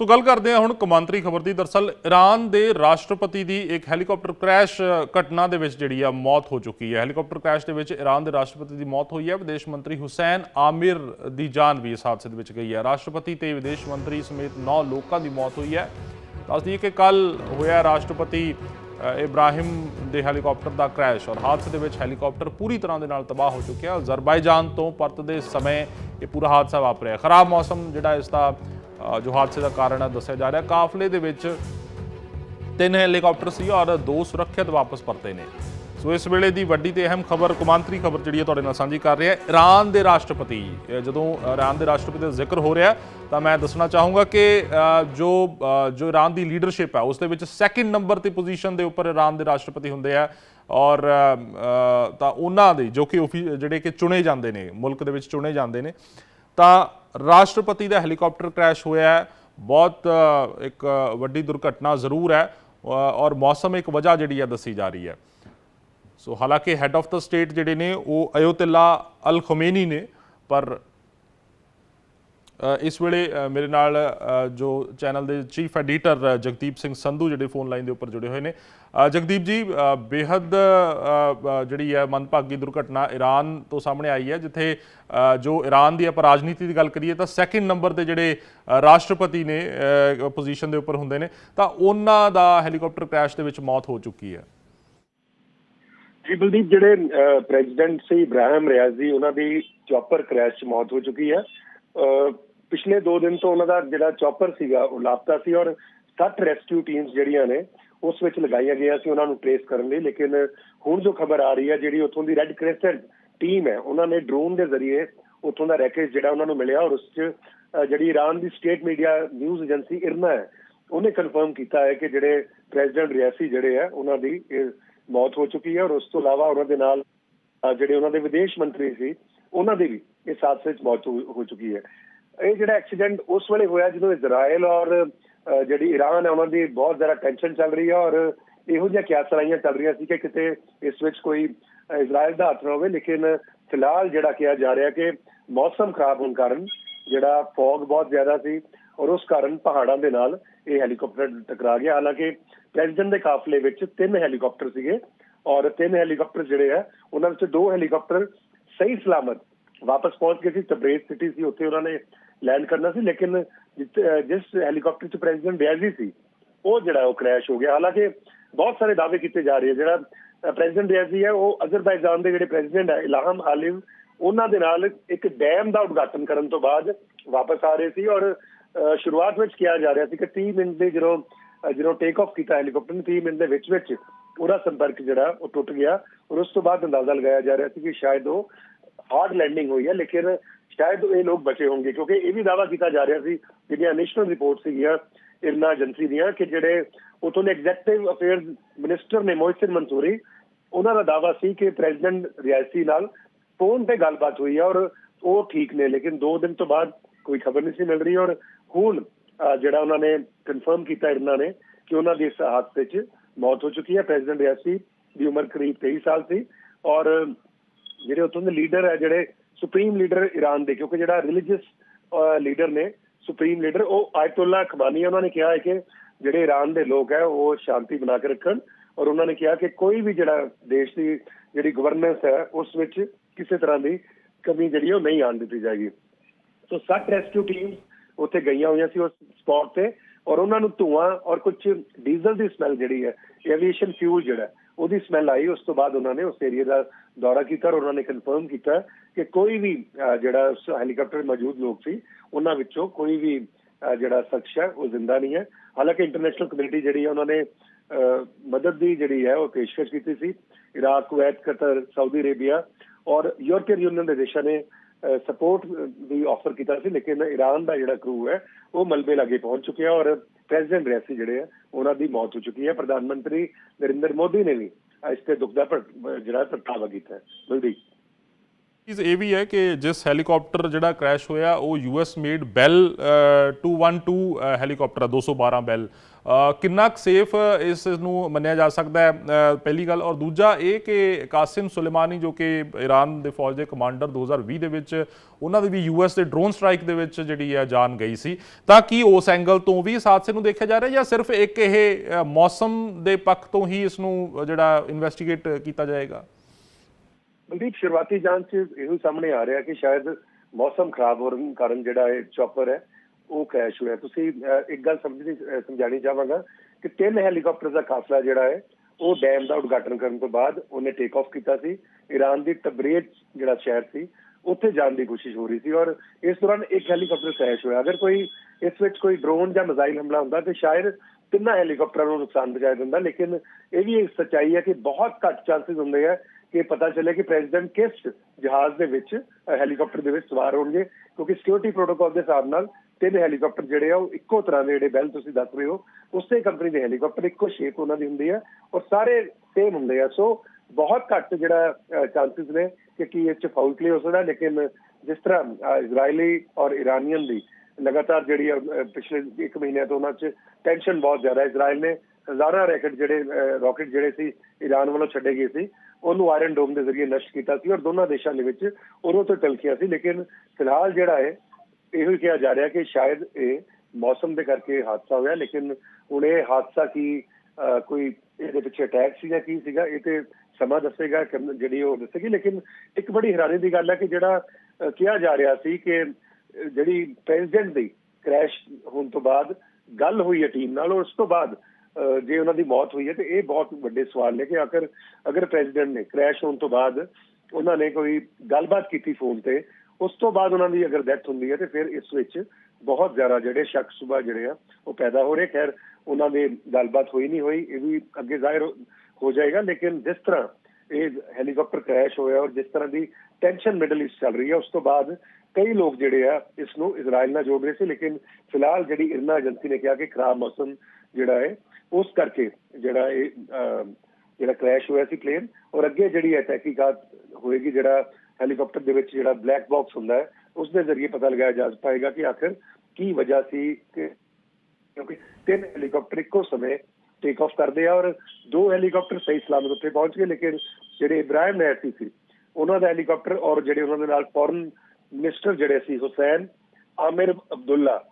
ਸੋ ਗੱਲ ਕਰਦੇ ਹਾਂ ਹੁਣ ਕਮਾਂਤਰੀ ਖਬਰ ਦੀ। ਦਰਸਲ ਈਰਾਨ ਦੇ ਰਾਸ਼ਟਰਪਤੀ ਦੀ ਇੱਕ ਹੈਲੀਕਾਪਟਰ ਕ੍ਰੈਸ਼ ਘਟਨਾ ਦੇ ਵਿੱਚ ਜਿਹੜੀ ਆ ਮੌਤ ਹੋ ਚੁੱਕੀ ਹੈ। ਹੈਲੀਕਾਪਟਰ ਕ੍ਰੈਸ਼ ਦੇ ਵਿੱਚ ਈਰਾਨ ਦੇ ਰਾਸ਼ਟਰਪਤੀ ਦੀ ਮੌਤ ਹੋਈ ਹੈ। ਵਿਦੇਸ਼ ਮੰਤਰੀ ਹੁਸੈਨ ਆਮਿਰ ਦੀ ਜਾਨ ਵੀ ਇਸ ਹਾਦਸੇ ਦੇ ਵਿੱਚ ਗਈ ਹੈ। ਰਾਸ਼ਟਰਪਤੀ ਤੇ ਵਿਦੇਸ਼ ਮੰਤਰੀ ਸਮੇਤ 9 ਲੋਕਾਂ ਦੀ ਮੌਤ ਹੋਈ ਹੈ। ਦੱਸਦੀ ਦਈਏ ਕਿ ਕੱਲ ਹੋਇਆ ਰਾਸ਼ਟਰਪਤੀ ਇਬਰਾਹਿਮ ਦੇ ਹੈਲੀਕਾਪਟਰ ਦਾ ਕ੍ਰੈਸ਼ ਔਰ ਹਾਦਸੇ ਦੇ ਵਿੱਚ ਹੈਲੀਕਾਪਟਰ ਪੂਰੀ ਤਰ੍ਹਾਂ ਦੇ ਨਾਲ ਤਬਾਹ ਹੋ ਚੁੱਕਿਆ। ਅਜ਼ਰਬਾਈਜਾਨ ਤੋਂ ਪਰਤਦੇ ਸਮੇਂ ਇਹ ਪੂਰਾ ਹਾਦਸਾ ਵਾਪਰਿਆ। ਖਰਾਬ ਮੌਸਮ ਜਿਹੜਾ ਇਸ ਦਾ ਜੋ ਹਾਦਸੇ ਦਾ ਕਾਰਨ ਹੈ ਦੱਸਿਆ ਜਾ ਰਿਹਾ, ਕਾਫਲੇ ਦੇ ਵਿੱਚ ਤਿੰਨ ਹੈਲੀਕਾਪਟਰ ਸੀ ਔਰ ਦੋ ਸੁਰੱਖਿਅਤ ਵਾਪਸ ਪਰਤੇ ਨੇ। ਸੋ ਇਸ ਵੇਲੇ ਦੀ ਵੱਡੀ ਤੇ ਅਹਿਮ ਖਬਰ, ਕੁਮਾਂਤਰੀ ਖਬਰ ਜਿਹੜੀ ਹੈ ਤੁਹਾਡੇ ਨਾਲ ਸਾਂਝੀ ਕਰ ਰਿਹਾ ਈਰਾਨ ਦੇ ਰਾਸ਼ਟਰਪਤੀ ਜਦੋਂ ਈਰਾਨ ਦੇ ਰਾਸ਼ਟਰਪਤੀ ਦਾ ਜ਼ਿਕਰ ਹੋ ਰਿਹਾ, ਤਾਂ ਮੈਂ ਦੱਸਣਾ ਚਾਹੂੰਗਾ ਕਿ ਜੋ ਜੋ ਈਰਾਨ ਦੀ ਲੀਡਰਸ਼ਿਪ ਹੈ, ਉਸ ਦੇ ਵਿੱਚ ਸੈਕਿੰਡ ਨੰਬਰ ਤੇ ਪੋਜੀਸ਼ਨ ਦੇ ਉੱਪਰ ਈਰਾਨ ਦੇ ਰਾਸ਼ਟਰਪਤੀ ਹੁੰਦੇ ਆ ਔਰ ਤਾਂ ਉਹਨਾਂ ਦੇ, ਜੋ ਕਿ ਆਫੀ- ਜਿਹੜੇ ਕਿ ਚੁਣੇ ਜਾਂਦੇ ਨੇ, ਮੁਲਕ ਦੇ ਵਿੱਚ ਚੁਣੇ ਜਾਂਦੇ ਨੇ, ਤਾਂ ਰਾਸ਼ਟਰਪਤੀ ਦਾ ਹੈਲੀਕਾਪਟਰ ਕ੍ਰੈਸ਼ ਹੋਇਆ ਹੈ। ਬਹੁਤ ਇੱਕ ਵੱਡੀ ਦੁਰਘਟਨਾ ਜ਼ਰੂਰ ਹੈ ਔਰ ਮੌਸਮ ਇੱਕ ਵਜ੍ਹਾ ਜਿਹੜੀ ਹੈ ਦੱਸੀ ਜਾ ਰਹੀ ਹੈ। ਸੋ ਹਾਲਾਂਕਿ ਹੈੱਡ ਆਫ ਦਾ ਸਟੇਟ ਜਿਹੜੇ ਨੇ, ਉਹ ਅਯੋਤਿਲਾ ਅਲ ਖਮੇਨੀ ਨੇ, ਪਰ ਇਸ ਵੇਲੇ ਮੇਰੇ ਨਾਲ ਜੋ ਚੈਨਲ ਦੇ ਚੀਫ ਐਡੀਟਰ ਜਗਦੀਪ ਸਿੰਘ ਸੰਧੂ ਜਿਹੜੇ ਫੋਨ ਲਾਈਨ ਦੇ ਉੱਪਰ ਜੁੜੇ ਹੋਏ ਨੇ। ਜਗਦੀਪ ਜੀ ਅ, ਬੇਹੱਦ ਜਿਹੜੀ ਹੈ ਮਨਭਾਗੀ ਦੁਰਘਟਨਾ ਈਰਾਨ ਤੋਂ ਸਾਹਮਣੇ ਆਈ ਹੈ ਜਿੱਥੇ ਜੋ ਈਰਾਨ ਦੀ ਆਪਾਂ ਰਾਜਨੀਤੀ ਦੀ ਗੱਲ ਕਰੀਏ ਤਾਂ ਸੈਕਿੰਡ ਨੰਬਰ ਤੇ ਜਿਹੜੇ ਰਾਸ਼ਟਰਪਤੀ ਨੇ ਪੋਜੀਸ਼ਨ ਦੇ ਉੱਪਰ ਹੁੰਦੇ ਨੇ ਤਾਂ ਉਹਨਾਂ ਦਾ ਹੈਲੀਕਾਪਟਰ ਕ੍ਰੈਸ਼ ਦੇ ਵਿੱਚ ਮੌਤ ਹੋ ਚੁੱਕੀ ਹੈ। ਜੀ ਬਲਦੀਪ ਜਿਹੜੇ ਪ੍ਰੈਜ਼ੀਡੈਂਟ ਸੀ ਇਬਰਾਹਿਮ ਰਿਆਜ਼ੀ ਉਹਨਾਂ ਦੀ ਚੌਪਰ ਕ੍ਰੈਸ਼ 'ਚ ਮੌਤ ਹੋ ਚੁੱਕੀ ਹੈ। ਪਿਛਲੇ 2 ਦਿਨ ਤੋਂ ਉਹਨਾਂ ਦਾ ਜਿਹੜਾ ਚੌਪਰ ਸੀਗਾ, ਉਹ ਲਾਪਤਾ ਸੀ ਔਰ 60 ਰੈਸਕਿਊ ਟੀਮਸ ਜਿਹੜੀਆਂ ਨੇ, ਉਸ ਵਿੱਚ ਲਗਾਈਆਂ ਗਈਆਂ ਸੀ ਉਹਨਾਂ ਨੂੰ ਟ੍ਰੇਸ ਕਰਨ ਲਈ। ਲੇਕਿਨ ਹੁਣ ਜੋ ਖਬਰ ਆ ਰਹੀ ਹੈ, ਜਿਹੜੀ ਉੱਥੋਂ ਦੀ ਰੈੱਡ ਕ੍ਰਿਸੈਂਟ ਟੀਮ ਹੈ, ਉਹਨਾਂ ਨੇ ਡਰੋਨ ਦੇ ਜ਼ਰੀਏ ਉੱਥੋਂ ਦਾ ਰੈਕੇਜ ਜਿਹੜਾ ਉਹਨਾਂ ਨੂੰ ਮਿਲਿਆ ਔਰ ਉਸ 'ਚ ਜਿਹੜੀ ਈਰਾਨ ਦੀ state media news agency IRNA ਹੈ, ਉਹਨੇ ਕਨਫਰਮ ਕੀਤਾ ਹੈ ਕਿ ਜਿਹੜੇ ਪ੍ਰੈਜ਼ੀਡੈਂਟ ਰਿਆਸੀ ਜਿਹੜੇ ਆ ਉਹਨਾਂ ਦੀ ਮੌਤ ਹੋ ਚੁੱਕੀ ਹੈ ਔਰ ਉਸ ਤੋਂ ਇਲਾਵਾ ਉਹਨਾਂ ਦੇ ਨਾਲ ਜਿਹੜੇ ਉਹਨਾਂ ਦੇ ਵਿਦੇਸ਼ ਮੰਤਰੀ ਸੀ, ਉਹਨਾਂ ਦੀ ਵੀ ਇਸ ਹਾਦਸੇ 'ਚ ਮੌਤ ਹੋ ਚੁੱਕੀ ਹੈ। ਇਹ ਜਿਹੜਾ ਐਕਸੀਡੈਂਟ ਉਸ ਵੇਲੇ ਹੋਇਆ ਜਦੋਂ ਇਜ਼ਰਾਈਲ ਔਰ ਜਿਹੜੀ ਈਰਾਨ ਹੈ, ਉਹਨਾਂ ਦੀ ਬਹੁਤ ਜ਼ਿਆਦਾ ਟੈਨਸ਼ਨ ਚੱਲ ਰਹੀ ਹੈ ਔਰ ਇਹੋ ਜਿਹੀਆਂ ਕਿਆਸਰਾਈਆਂ ਚੱਲ ਰਹੀਆਂ ਸੀ ਕਿ ਕਿਤੇ ਇਸ ਵਿੱਚ ਕੋਈ ਇਜ਼ਰਾਈਲ ਦਾ ਹੱਥ ਨਾ ਹੋਵੇ। ਲੇਕਿਨ ਫਿਲਹਾਲ ਜਿਹੜਾ ਕਿਹਾ ਜਾ ਰਿਹਾ ਕਿ ਮੌਸਮ ਖਰਾਬ ਹੋਣ ਕਾਰਨ ਜਿਹੜਾ ਫੌਗ ਬਹੁਤ ਜ਼ਿਆਦਾ ਸੀ ਔਰ ਉਸ ਕਾਰਨ ਪਹਾੜਾਂ ਦੇ ਨਾਲ ਇਹ ਹੈਲੀਕਾਪਟਰ ਟਕਰਾ ਗਿਆ। ਹਾਲਾਂਕਿ ਪ੍ਰੈਜ਼ੀਡੈਂਟ ਦੇ ਕਾਫਲੇ ਵਿੱਚ ਤਿੰਨ ਹੈਲੀਕਾਪਟਰ ਸੀਗੇ ਔਰ ਤਿੰਨ ਹੈਲੀਕਾਪਟਰ ਜਿਹੜੇ ਆ, ਉਹਨਾਂ ਵਿੱਚ ਦੋ ਹੈਲੀਕਾਪਟਰ ਸਹੀ ਸਲਾਮਤ ਵਾਪਸ ਪਹੁੰਚ ਗਏ ਸੀ। ਤਬਰੇਜ਼ ਸਿਟੀ ਸੀ। ਉੱਥੇ ਉਹਨਾਂ ਨੇ ਲੈਂਡ ਕਰਨਾ ਸੀ ਲੇਕਿਨ ਜਿਸ ਹੈਲੀਕਾਪਟਰ 'ਚ ਪ੍ਰੈਜ਼ੀਡੈਂਟ ਬਿਆਜ਼ੀ ਸੀ ਉਹ ਜਿਹੜਾ ਉਹ ਕ੍ਰੈਸ਼ ਹੋ ਗਿਆ। ਹਾਲਾਂਕਿ ਬਹੁਤ ਸਾਰੇ ਦਾਅਵੇ ਕੀਤੇ ਜਾ ਰਹੇ ਆ। ਜਿਹੜਾ ਪ੍ਰੈਜ਼ੀਡੈਂਟ ਬਿਆਜ਼ੀ ਹੈ ਉਹ ਅਜ਼ਰਬਾਈਜਾਨ ਦੇ ਜਿਹੜੇ ਪ੍ਰੈਜ਼ੀਡੈਂਟ ਹੈ ਇਲਹਾਮ ਆਲਿਮ ਉਹਨਾਂ ਦੇ ਨਾਲ ਇੱਕ ਡੈਮ ਦਾ ਉਦਘਾਟਨ ਕਰਨ ਤੋਂ ਬਾਅਦ ਵਾਪਸ ਆ ਰਹੇ ਸੀ ਔਰ ਅਹ, ਸ਼ੁਰੂਆਤ ਵਿੱਚ ਕਿਹਾ ਜਾ ਰਿਹਾ ਸੀ ਕਿ 30 ਮਿੰਟ ਦੇ ਜਦੋਂ ਜਦੋਂ ਟੇਕ ਆਫ ਕੀਤਾ ਹੈਲੀਕਾਪਟਰ ਨੇ 30 ਮਿੰਟ ਦੇ ਵਿੱਚ ਵਿੱਚ ਉਹਦਾ ਸੰਪਰਕ ਜਿਹੜਾ ਉਹ ਟੁੱਟ ਗਿਆ ਔਰ ਉਸ ਤੋਂ ਬਾਅਦ ਅੰਦਾਜ਼ਾ ਲਗਾਇਆ ਜਾ ਰਿਹਾ ਸੀ ਕਿ ਸ਼ਾਇਦ ਉਹ ਹਾਰਡ ਲੈਂਡਿੰਗ ਹੋਈ ਹੈ ਲੇਕਿਨ ਸ਼ਾਇਦ ਇਹ ਲੋਕ ਬਚੇ ਹੋਣਗੇ ਕਿਉਂਕਿ ਇਹ ਵੀ ਦਾਵਾ ਕੀਤਾ ਜਾ ਰਿਹਾ ਸੀ ਜਿਹੜੀਆਂ ਨੈਸ਼ਨਲ ਰਿਪੋਰਟ ਸੀਗੀਆਂ ਇਰਨਾ ਏਜੰਸੀ ਦੀਆਂ ਕਿ ਜਿਹੜੇ ਉਥੋਂ ਦੇ ਐਗਜ਼ੈਕਟਿਵ ਅਫੇਅਰਸ ਮਿਨਿਸਟਰ ਨੇ ਮੋਹਿਸਿਨ ਮਨਸੂਰੀ ਉਹਨਾਂ ਦਾ ਦਾਵਾ ਸੀ ਕਿ ਪ੍ਰੈਜ਼ੀਡੈਂਟ ਰਿਆਸੀ ਨਾਲ ਫੋਨ ਤੇ ਗੱਲਬਾਤ ਹੋਈ ਹੈ ਔਰ ਉਹ ਠੀਕ ਨੇ ਲੇਕਿਨ 2 ਦਿਨ ਤੋਂ ਬਾਅਦ ਕੋਈ ਖਬਰ ਨਹੀਂ ਸੀ ਮਿਲ ਰਹੀ ਔਰ ਹੁਣ ਅਹ, ਜਿਹੜਾ ਉਹਨਾਂ ਨੇ ਕਨਫਰਮ ਕੀਤਾ ਇਰਨਾ ਨੇ ਕਿ ਉਹਨਾਂ ਦੀ ਇਸ ਹਾਦਸੇ 'ਚ ਮੌਤ ਹੋ ਚੁੱਕੀ ਹੈ ਪ੍ਰੈਜ਼ੀਡੈਂਟ ਰਿਆਸੀ ਦੀ ਉਮਰ ਕਰੀਬ 23 ਸਾਲ ਸੀ ਔਰ ਜਿਹੜੇ ਉੱਥੋਂ ਦੇ ਲੀਡਰ ਹੈ ਜਿਹੜੇ ਸੁਪਰੀਮ ਲੀਡਰ ਈਰਾਨ ਦੇ, ਕਿਉਂਕਿ ਜਿਹੜਾ ਰਿਲੀਜੀਅਸ ਲੀਡਰ ਨੇ ਸੁਪਰੀਮ ਲੀਡਰ, ਉਹ ਆਇਤੁੱਲਾ ਖਮਾਨੀ ਉਹਨਾਂ ਨੇ ਕਿਹਾ ਹੈ ਕਿ ਜਿਹੜੇ ਈਰਾਨ ਦੇ ਲੋਕ ਹੈ, ਉਹ ਸ਼ਾਂਤੀ ਬਣਾ ਕੇ ਰੱਖਣ ਔਰ ਉਹਨਾਂ ਨੇ ਕਿਹਾ ਕਿ ਕੋਈ ਵੀ ਜਿਹੜਾ ਦੇਸ਼ ਦੀ ਜਿਹੜੀ ਗਵਰਨੈਂਸ ਹੈ, ਉਸ ਵਿੱਚ ਕਿਸੇ ਤਰ੍ਹਾਂ ਦੀ ਕਮੀ ਜਿਹੜੀ ਉਹ ਨਹੀਂ ਆਉਣ ਦਿੱਤੀ ਜਾਏਗੀ। ਸੋ 60 ਰੈਸਕਿਊ ਟੀਮ ਉੱਥੇ ਗਈਆਂ ਹੋਈਆਂ ਸੀ ਉਸ ਸਪੌਟ ਤੇ ਔਰ ਉਹਨਾਂ ਨੂੰ ਧੂਆਂ ਔਰ ਕੁਝ ਡੀਜ਼ਲ ਦੀ ਸਮੈਲ ਜਿਹੜੀ ਹੈ ਏਵੀਏਸ਼ਨ ਫਿਊਲ ਜਿਹੜਾ ਉਹਦੀ ਸਮੈਲ ਆਈ ਉਸ ਤੋਂ ਬਾਅਦ ਉਹਨਾਂ ਨੇ ਉਸ ਏਰੀਆ ਦਾ ਦੌਰਾ ਕੀਤਾ ਔਰ ਉਹਨਾਂ ਨੇ ਕਨਫਰਮ ਕੀਤਾ ਕਿ ਕੋਈ ਵੀ ਜਿਹੜਾ ਉਸ ਹੈਲੀਕਾਪਟਰ ਮੌਜੂਦ ਲੋਕ ਸੀ ਉਹਨਾਂ ਵਿੱਚੋਂ ਕੋਈ ਵੀ ਜਿਹੜਾ ਸ਼ਖਸ ਹੈ ਉਹ ਜ਼ਿੰਦਾ ਨਹੀਂ ਹੈ। ਹਾਲਾਂਕਿ ਇੰਟਰਨੈਸ਼ਨਲ ਕਮਿਊਨਿਟੀ ਜਿਹੜੀ ਹੈ ਉਹਨਾਂ ਨੇ ਅਹ, ਮਦਦ ਦੀ ਜਿਹੜੀ ਹੈ ਉਹ ਪੇਸ਼ਕਸ਼ ਕੀਤੀ ਸੀ। Iraq Kuwait Qatar Saudi Arabia ਔਰ ਯੂਰਪੀਅਨ ਯੂਨੀਅਨ ਦੇ ਦੇਸ਼ਾਂ ਨੇ ਸਪੋਰਟ ਵੀ ਆਫਰ ਕੀਤਾ ਸੀ, ਲੇਕਿਨ ਈਰਾਨ ਦਾ ਜਿਹੜਾ ਕਰੂ ਹੈ, ਉਹ ਮਲਬੇ ਲਾਗੇ ਪਹੁੰਚ ਚੁੱਕਿਆ ਔਰ ਪ੍ਰੈਜ਼ੀਡੈਂਟ ਰਿਆਸੀ ਜਿਹੜੇ ਆ, ਉਹਨਾਂ ਦੀ ਮੌਤ ਹੋ ਚੁੱਕੀ ਹੈ। ਪ੍ਰਧਾਨ ਮੰਤਰੀ ਨਰਿੰਦਰ ਮੋਦੀ ਨੇ ਵੀ ਇਸ ਤੇ ਦੁੱਖ ਦਾ ਜਿਹੜਾ ਪ੍ਰਗਟਾਵਾ ਕੀਤਾ ਹੈ। ਬਲਦੀ ਚੀਜ਼ ਇਹ ਵੀ ਹੈ ਕਿ ਜਿਸ ਹੈਲੀਕਾਪਟਰ ਜਿਹੜਾ ਕ੍ਰੈਸ਼ ਹੋਇਆ ਉਹ ਯੂਐਸ ਮੇਡ ਬੈਲ 212 ਅ, ਹੈਲੀਕਾਪਟਰ ਆ 212 ਬੈਲ ਅ, ਕਿੰਨਾ ਸੇਫ ਇਸ ਨੂੰ ਮੰਨਿਆ ਜਾ ਸਕਦਾ ਹੈ? ਪਹਿਲੀ ਗੱਲ। ਔਰ ਦੂਜਾ ਇਹ ਕਿ ਕਾਸਿਮ ਸੁਲੇਮਾਨੀ ਜੋ ਕਿ ਈਰਾਨ ਦੇ ਫੌਜ ਦੇ ਕਮਾਂਡਰ 2020 ਦੇ ਵਿੱਚ ਉਹਨਾਂ ਦੀ ਵੀ ਯੂਐਸ ਦੇ ਡਰੋਨ ਸਟ੍ਰਾਈਕ ਦੇ ਵਿੱਚ ਜਿਹੜੀ ਹੈ ਜਾਨ ਗਈ ਸੀ। ਤਾਂ ਕੀ ਉਸ ਐਂਗਲ ਤੋਂ ਵੀ ਇਸ ਹਾਦਸੇ ਨੂੰ ਦੇਖਿਆ ਜਾ ਰਿਹਾ ਜਾਂ ਸਿਰਫ ਇੱਕ ਇਹ ਮੌਸਮ ਦੇ ਪੱਖ ਤੋਂ ਹੀ ਇਸ ਨੂੰ ਜਿਹੜਾ ਇਨਵੈਸਟੀਗੇਟ ਕੀਤਾ ਜਾਏਗਾ? ਮਨਦੀਪ ਸ਼ੁਰੂਆਤੀ ਜਾਂਚ 'ਚ ਇਹੋ ਸਾਹਮਣੇ ਆ ਰਿਹਾ ਕਿ ਸ਼ਾਇਦ ਮੌਸਮ ਖਰਾਬ ਹੋਣ ਕਾਰਨ ਜਿਹੜਾ ਇਹ ਚੌਪਰ ਹੈ ਉਹ ਕ੍ਰੈਸ਼ ਹੋਇਆ। ਤੁਸੀਂ ਇੱਕ ਗੱਲ ਸਮਝਣੀ ਅਹ, ਸਮਝਾਣੀ ਚਾਹਾਂਗਾ ਕਿ ਤਿੰਨ ਹੈਲੀਕਾਪਟਰ ਦਾ ਕਾਫਲਾ ਜਿਹੜਾ ਹੈ ਉਹ ਡੈਮ ਦਾ ਉਦਘਾਟਨ ਕਰਨ ਤੋਂ ਬਾਅਦ ਉਹਨੇ ਟੇਕ ਆਫ ਕੀਤਾ ਸੀ। ਈਰਾਨ ਦੀ ਤਬਰੇਜ਼ ਜਿਹੜਾ ਸ਼ਹਿਰ ਸੀ ਉੱਥੇ ਜਾਣ ਦੀ ਕੋਸ਼ਿਸ਼ ਹੋ ਰਹੀ ਸੀ ਔਰ ਇਸ ਦੌਰਾਨ ਇੱਕ ਹੈਲੀਕਾਪਟਰ ਕ੍ਰੈਸ਼ ਹੋਇਆ। ਅਗਰ ਕੋਈ ਇਸ ਵਿੱਚ ਕੋਈ ਡਰੋਨ ਜਾਂ ਮਿਜ਼ਾਈਲ ਹਮਲਾ ਹੁੰਦਾ ਤੇ ਸ਼ਾਇਦ ਤਿੰਨਾਂ ਹੈਲੀਕਾਪਟਰਾਂ ਨੂੰ ਨੁਕਸਾਨ ਪਹੁੰਚਾਇਆ ਦਿੰਦਾ ਲੇਕਿਨ ਇਹ ਵੀ ਇੱਕ ਸੱਚਾਈ ਹੈ ਕਿ ਬਹੁਤ ਘੱਟ ਚਾਂਸਸ ਹੁੰਦੇ ਆ ਕਿ ਪਤਾ ਚੱਲੇ ਕਿ ਪ੍ਰੈਜ਼ੀਡੈਂਟ ਕਿਸ ਜਹਾਜ਼ ਦੇ ਵਿੱਚ ਅ, ਹੈਲੀਕਾਪਟਰ ਦੇ ਵਿੱਚ ਸਵਾਰ ਹੋਣਗੇ। ਕਿਉਂਕਿ ਸਿਕਿਉਰਿਟੀ ਪ੍ਰੋਟੋਕਾਲ ਦੇ ਹਿਸਾਬ ਨਾਲ ਤਿੰਨ ਹੈਲੀਕਾਪਟਰ ਜਿਹੜੇ ਆ ਉਹ ਇੱਕੋ ਤਰ੍ਹਾਂ ਦੇ ਜਿਹੜੇ ਬੈਲ ਤੁਸੀਂ ਦੱਸ ਰਹੇ ਹੋ ਉਸੇ ਕੰਪਨੀ ਦੇ ਹੈਲੀਕਾਪਟਰ ਇੱਕੋ ਸ਼ੇਪ ਉਹਨਾਂ ਦੀ ਹੁੰਦੀ ਹੈ ਔਰ ਸਾਰੇ ਸੇਮ ਹੁੰਦੇ ਆ। ਸੋ ਬਹੁਤ ਘੱਟ ਜਿਹੜਾ ਚਾਂਸਸ ਨੇ ਕਿ ਕੀ ਇਹ ਚ ਫਾਉਲ ਪਲੇ ਹੋ ਸਕਦਾ ਲੇਕਿਨ ਜਿਸ ਤਰ੍ਹਾਂ ਅ, ਇਜ਼ਰਾਈਲੀ ਔਰ ਇਰਾਨੀਅਨ ਦੀ ਲਗਾਤਾਰ ਜਿਹੜੀ ਪਿਛਲੇ 1 ਮਹੀਨੇ ਤੋਂ ਉਹਨਾਂ 'ਚ ਟੈਨਸ਼ਨ ਬਹੁਤ ਜ਼ਿਆਦਾ ਹੈ। ਇਜ਼ਰਾਈਲ ਨੇ ਹਜ਼ਾਰਾਂ ਰੈਕਟ ਜਿਹੜੇ ਰਾਕਟ ਜਿਹੜੇ ਸੀ ਈਰਾਨ ਵੱਲੋਂ ਛੱਡੇ ਗਏ ਸੀ। ਉਹਨੂੰ ਆਇਰਨ ਡੋਮ ਦੇ ਜ਼ਰੀਏ ਨਸ਼ਟ ਕੀਤਾ ਸੀ ਔਰ ਦੋਨਾਂ ਦੇਸ਼ਾਂ ਦੇ ਵਿੱਚ ਉਦੋਂ ਤੋਂ ਟਲਕੀਆਂ ਸੀ, ਲੇਕਿਨ ਫਿਲਹਾਲ ਜਿਹੜਾ ਹੈ, ਇਹੋ ਹੀ ਕਿਹਾ ਜਾ ਰਿਹਾ ਕਿ ਸ਼ਾਇਦ ਇਹ ਮੌਸਮ ਦੇ ਕਰਕੇ ਹਾਦਸਾ ਹੋਇਆ, ਲੇਕਿਨ ਹੁਣ ਇਹ ਹਾਦਸਾ ਕੀ ਕੋਈ ਇਹਦੇ ਪਿੱਛੇ ਅਟੈਕ ਸੀ ਜਾਂ ਕੀ ਸੀਗਾ, ਇਹ ਤੇ ਸਮਾਂ ਦੱਸੇਗਾ ਜਿਹੜੀ ਉਹ ਦੱਸੇਗੀ, ਲੇਕਿਨ ਇੱਕ ਬੜੀ ਹੈਰਾਨੀ ਦੀ ਗੱਲ ਹੈ ਕਿ ਜਿਹੜਾ ਕਿਹਾ ਜਾ ਰਿਹਾ ਸੀ ਕਿ ਜਿਹੜੀ ਪ੍ਰੈਜ਼ੀਡੈਂਟ ਦੀ ਕ੍ਰੈਸ਼ ਹੋਣ ਤੋਂ ਬਾਅਦ ਗੱਲ ਹੋਈ ਹੈ ਟੀਮ ਨਾਲ, ਔਰ ਉਸ ਤੋਂ ਬਾਅਦ ਜੇ ਉਹਨਾਂ ਦੀ ਮੌਤ ਹੋਈ ਹੈ ਤੇ ਇਹ ਬਹੁਤ ਵੱਡੇ ਸਵਾਲ ਨੇ ਕਿ ਆਖਰ ਅਗਰ ਪ੍ਰੈਜ਼ੀਡੈਂਟ ਨੇ ਕ੍ਰੈਸ਼ ਹੋਣ ਤੋਂ ਬਾਅਦ ਉਹਨਾਂ ਨੇ ਕੋਈ ਗੱਲਬਾਤ ਕੀਤੀ ਫੋਨ ਤੇ, ਉਸ ਤੋਂ ਬਾਅਦ ਉਹਨਾਂ ਦੀ ਅਗਰ ਡੈਥ ਹੁੰਦੀ ਹੈ ਤੇ ਫਿਰ ਇਸ ਵਿੱਚ ਬਹੁਤ ਜ਼ਿਆਦਾ ਜਿਹੜੇ ਸ਼ੱਕ ਸੁਭਾ ਜਿਹੜੇ ਆ, ਉਹ ਪੈਦਾ ਹੋ ਰਹੇ। ਖੈਰ, ਉਹਨਾਂ ਦੇ ਗੱਲਬਾਤ ਹੋਈ ਨਹੀਂ ਹੋਈ, ਇਹ ਵੀ ਅੱਗੇ ਜ਼ਾਹਿਰ ਹੋ- ਜਾਏਗਾ, ਲੇਕਿਨ ਜਿਸ ਤਰ੍ਹਾਂ ਇਹ ਹੈਲੀਕਾਪਟਰ ਕ੍ਰੈਸ਼ ਹੋਇਆ ਔਰ ਜਿਸ ਤਰ੍ਹਾਂ ਦੀ ਟੈਨਸ਼ਨ ਮਿਡਲ ਈਸਟ ਚੱਲ ਰਹੀ ਹੈ, ਉਸ ਤੋਂ ਬਾਅਦ ਕਈ ਲੋਕ ਜਿਹੜੇ ਆ ਇਸ ਨੂੰ ਇਜ਼ਰਾਈਲ ਨਾਲ ਜੋੜ ਰਹੇ ਸੀ, ਲੇਕਿਨ ਫਿਲਹਾਲ ਜਿਹੜੀ ਇਰਨਾ ਏਜੰਸੀ ਨੇ ਕਿਹਾ ਕਿ ਖਰਾਬ ਮੌਸਮ ਜਿਹੜਾ ਹੈ, ਉਸ ਕਰਕੇ ਜਿਹੜਾ ਇਹ ਜਿਹੜਾ ਕ੍ਰੈਸ਼ ਹੋਇਆ ਸੀ ਪਲੇਨ ਔਰ ਅੱਗੇ ਜਿਹੜੀ ਹੈ ਤਹਿਕੀਕਾਤ ਹੋਏਗੀ, ਜਿਹੜਾ ਹੈਲੀਕਾਪਟਰ ਦੇ ਵਿੱਚ ਜਿਹੜਾ ਬਲੈਕ ਬਾਕਸ ਹੁੰਦਾ ਹੈ ਉਸ ਦੇ ਜ਼ਰੀਏ ਪਤਾ ਲਗਾਇਆ ਜਾ ਪਾਏਗਾ ਕਿ ਆਖਿਰ ਕੀ ਵਜ੍ਹਾ ਸੀ ਕਿ ਕਿਉਂਕਿ ਤਿੰਨ ਹੈਲੀਕਾਪਟਰ ਇੱਕੋ ਸਮੇਂ ਟੇਕ ਆਫ ਕਰਦੇ ਆ, ਔਰ ਦੋ ਹੈਲੀਕਾਪਟਰ ਸਹੀ ਸਲਾਮਤ ਉੱਤੇ ਪਹੁੰਚ ਗਏ, ਲੇਕਿਨ ਜਿਹੜੇ ਇਬਰਾਹਿਮ ਨੈਟੀ ਸੀ ਉਹਨਾਂ ਦਾ ਹੈਲੀਕਾਪਟਰ ਔਰ ਜਿਹੜੇ ਉਹਨਾਂ ਦੇ ਨਾਲ ਫੋਰਨ ਮਿਨਿਸਟਰ ਜਿਹੜੇ ਸੀ ਹੁਸੈਨ, ਆਮਿਰ ਅਬਦੁੱਲਾ,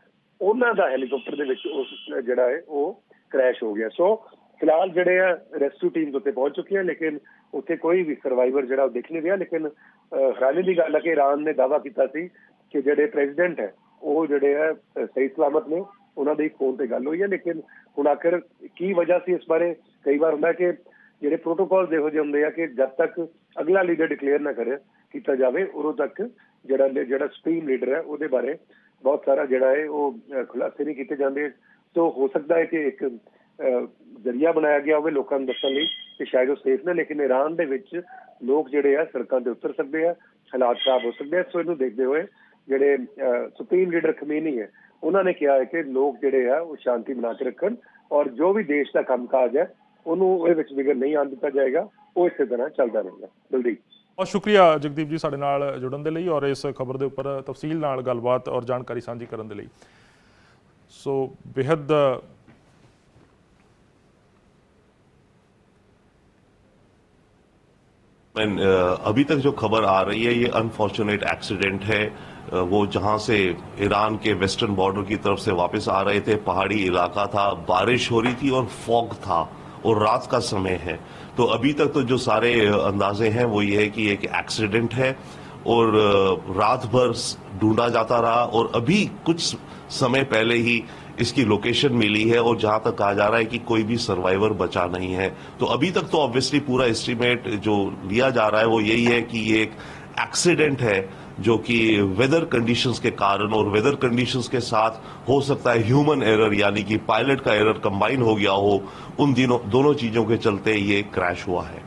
ਉਹਨਾਂ ਦਾ ਹੈਲੀਕਾਪਟਰ ਦੇ ਵਿੱਚ ਉਸ ਜਿਹੜਾ ਹੈ, ਉਹ ਕ੍ਰੈਸ਼ ਹੋ ਗਿਆ। ਸੋ ਫਿਲਹਾਲ ਜਿਹੜੇ ਆ ਰੈਸਕਿਊ ਟੀਮਸ ਉੱਤੇ ਪਹੁੰਚ ਚੁੱਕੀਆਂ ਲੇਕਿਨ ਉੱਥੇ ਕੋਈ ਵੀ ਸਰਵਾਈਵਰ ਜਿਹੜਾ ਉਹ ਦਿਖ ਨਹੀਂ ਰਿਹਾ। ਲੇਕਿਨ ਹੈਰਾਨੀ ਦੀ ਗੱਲ ਹੈ ਕਿ ਈਰਾਨ ਨੇ ਦਾਅਵਾ ਕੀਤਾ ਸੀ ਕਿ ਜਿਹੜੇ ਪ੍ਰੈਜ਼ੀਡੈਂਟ ਹੈ, ਉਹ ਜਿਹੜੇ ਆ, ਸਹੀ ਸਲਾਮਤ ਨੇ। ਉਹਨਾਂ ਦੀ ਫੋਨ ਤੇ ਗੱਲ ਹੋਈ ਹੈ ਲੇਕਿਨ ਹੁਣ ਆਖਰ ਕੀ ਵਜ੍ਹਾ ਸੀ ਇਸ ਬਾਰੇ? ਕਈ ਵਾਰ ਹੁੰਦਾ ਕਿ ਜਿਹੜੇ ਪ੍ਰੋਟੋਕਾਲ ਇਹੋ ਜਿਹੇ ਹੁੰਦੇ ਆ ਕਿ ਜਦ ਤੱਕ ਅਗਲਾ ਲੀਡਰ ਡਿਕਲੇਅਰ ਨਾ ਕਰੇ, ਕੀਤਾ ਜਾਵੇ, ਉਦੋਂ ਤੱਕ ਜਿਹੜਾ ਜਿਹੜਾ ਸੁਪਰੀਮ ਲੀਡਰ ਹੈ, ਉਹਦੇ ਬਾਰੇ ਬਹੁਤ ਸਾਰਾ ਜਿਹੜਾ ਹੈ, ਉਹ ਖੁਲਾਸੇ ਨਹੀਂ ਕੀਤੇ ਜਾਂਦੇ ਸੋ ਹੋ ਸਕਦਾ ਹੈ ਕਿ ਇੱਕ ਜ਼ਰੀਆ ਬਣਾਇਆ ਗਿਆ ਹੋਵੇ ਲੋਕਾਂ ਨੂੰ ਦੱਸਣ ਲਈ ਕਿ ਸ਼ਾਇਦ ਉਹ ਸੇਫ ਨੇ, ਲੇਕਿਨ ਈਰਾਨ ਦੇ ਵਿੱਚ ਲੋਕ ਜਿਹੜੇ ਆ, ਸੜਕਾਂ ਤੇ ਉਤਰ ਸਕਦੇ ਆ, ਹਾਲਾਤ ਖਰਾਬ ਹੋ ਸਕਦੇ ਆ। ਸੋ ਇਹਨੂੰ ਦੇਖਦੇ ਹੋਏ ਜਿਹੜੇ ਸੁਪਰੀਮ ਲੀਡਰ ਖਮੀਨੀ ਹੈ, ਉਹਨਾਂ ਨੇ ਕਿਹਾ ਹੈ ਕਿ ਲੋਕ ਜਿਹੜੇ ਆ, ਉਹ ਸ਼ਾਂਤੀ ਬਣਾ ਕੇ ਰੱਖਣ ਔਰ ਜੋ ਵੀ ਦੇਸ਼ ਦਾ ਕੰਮਕਾਜ ਹੈ, ਉਹਨੂੰ ਉਹਦੇ ਵਿੱਚ ਵਿਗੜ ਨਹੀਂ ਆਉਣ ਦਿੱਤਾ ਜਾਏਗਾ, ਉਹ ਇਸੇ ਤਰ੍ਹਾਂ ਚੱਲਦਾ ਰਹੇਗਾ। ਬਲਦੀਪ। बहुत शुक्रिया जगदीप जी साढ़े जुड़न ਜੁੜਨ ਦੇ ਲਈ ਔਰ ਇਸ ਖਬਰ ਦੇ ਉੱਪਰ ਤਫਸੀਲ ਨਾਲ ਗੱਲਬਾਤ ਔਰ ਜਾਣਕਾਰੀ ਸਾਂਝੀ ਕਰਨ ਦੇ ਲਈ अभी तक जो खबर आ रही है, ये अनफॉर्चुनेट एक्सीडेंट है। uh, वो जहाँ से ईरान के वेस्टर्न बॉर्डर की तरफ़ से वापस आ रहे थे, पहाड़ी इलाका था, बारिश हो रही थी और फॉग था। और रात का समय है। तो अभी तक तो जो सारे अंदाजे हैं वो ये है कि एक एक्सीडेंट है और रात भर ढूंढा जाता रहा और अभी कुछ समय पहले ही इसकी लोकेशन मिली है और जहाँ तक कहा जा रहा है कि कोई भी सर्वाइवर बचा नहीं है। तो अभी तक तो ऑब्वियसली पूरा एस्टीमेट जो लिया जा रहा है वो यही है कि ये एक एक्सीडेंट है। जो कि वेदर कंडीशंस के कारण और वेदर कंडीशंस के साथ हो सकता है ह्यूमन एरर यानी कि पायलट का एरर कंबाइन हो गया हो उन दिनों दोनों चीजों के चलते ये क्रैश हुआ है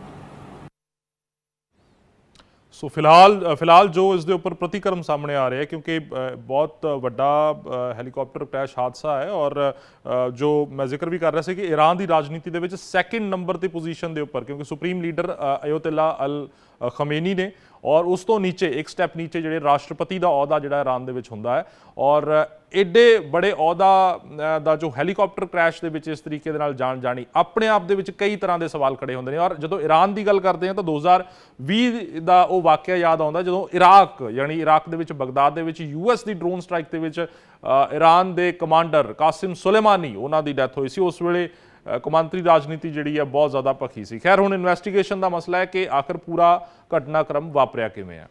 ਸੋ ਫਿਲਹਾਲ ਅ, ਫਿਲਹਾਲ ਜੋ ਇਸ ਦੇ ਉੱਪਰ ਪ੍ਰਤੀਕਰਮ ਸਾਹਮਣੇ ਆ ਰਿਹਾ ਹੈ ਕਿਉਂਕਿ ਅ, ਬਹੁਤ ਵੱਡਾ ਅ, ਹੈਲੀਕਾਪਟਰ ਕ੍ਰੈਸ਼ ਹਾਦਸਾ ਹੈ ਔਰ ਅ, ਜੋ ਮੈਂ ਜ਼ਿਕਰ ਵੀ ਕਰ ਰਿਹਾ ਸੀ ਕਿ ਈਰਾਨ ਦੀ ਰਾਜਨੀਤੀ ਦੇ ਵਿੱਚ ਸੈਕਿੰਡ ਨੰਬਰ ਤੇ ਪੋਜੀਸ਼ਨ ਦੇ ਉੱਪਰ ਕਿਉਂਕਿ ਸੁਪਰੀਮ ਲੀਡਰ ਅਯੋਤਿਲਾ ਅਲ ਅ, ਖਮੇਨੀ ਨੇ ਔਰ ਉਸ ਤੋਂ ਨੀਚੇ ਇੱਕ ਸਟੈਪ ਨੀਚੇ ਜਿਹੜੇ ਰਾਸ਼ਟਰਪਤੀ ਦਾ ਅਹੁਦਾ ਜਿਹੜਾ ਇਰਾਨ ਦੇ ਵਿੱਚ ਹੁੰਦਾ ਹੈ। ਔਰ ਐਡੇ ਬੜੇ ਅਹੁਦਾ ਦਾ ਜੋ ਹੈਲੀਕਾਪਟਰ ਕ੍ਰੈਸ਼ ਦੇ ਵਿੱਚ ਇਸ ਤਰੀਕੇ ਦੇ ਨਾਲ ਜਾਣ ਜਾਣੀ ਆਪਣੇ ਆਪ ਦੇ ਵਿੱਚ ਕਈ ਤਰ੍ਹਾਂ ਦੇ ਸਵਾਲ ਖੜੇ ਹੁੰਦੇ ਨੇ। ਔਰ ਜਦੋਂ ਇਰਾਨ ਦੀ ਗੱਲ ਕਰਦੇ ਹਾਂ ਤਾਂ 2020 ਦਾ ਉਹ ਵਾਕਿਆ ਯਾਦ ਆਉਂਦਾ ਜਦੋਂ ਇਰਾਕ ਯਾਨੀ ਇਰਾਕ ਦੇ ਵਿੱਚ ਬਗਦਾਦ ਦੇ ਵਿੱਚ ਯੂਐਸ ਦੀ ਡਰੋਨ ਸਟ੍ਰਾਈਕ ਦੇ ਵਿੱਚ ਅ, ਇਰਾਨ ਦੇ ਕਮਾਂਡਰ ਕਾਸਿਮ ਸੁਲੇਮਾਨੀ ਉਹਨਾਂ ਦੀ ਡੈਥ ਹੋਈ ਸੀ। ਉਸ ਵੇਲੇ ਕੌਮਾਂਤਰੀ ਰਾਜਨੀਤੀ ਜਿਹੜੀ ਹੈ ਬਹੁਤ ਜ਼ਿਆਦਾ ਭਖੀ ਸੀ। ਖੈਰ, ਹੁਣ ਇਨਵੈਸਟੀਗੇਸ਼ਨ ਦਾ ਮਸਲਾ ਹੈ ਕਿ ਆਖਰ ਪੂਰਾ ਘਟਨਾਕ੍ਰਮ ਵਾਪਰਿਆ ਕਿਵੇਂ ਹੈ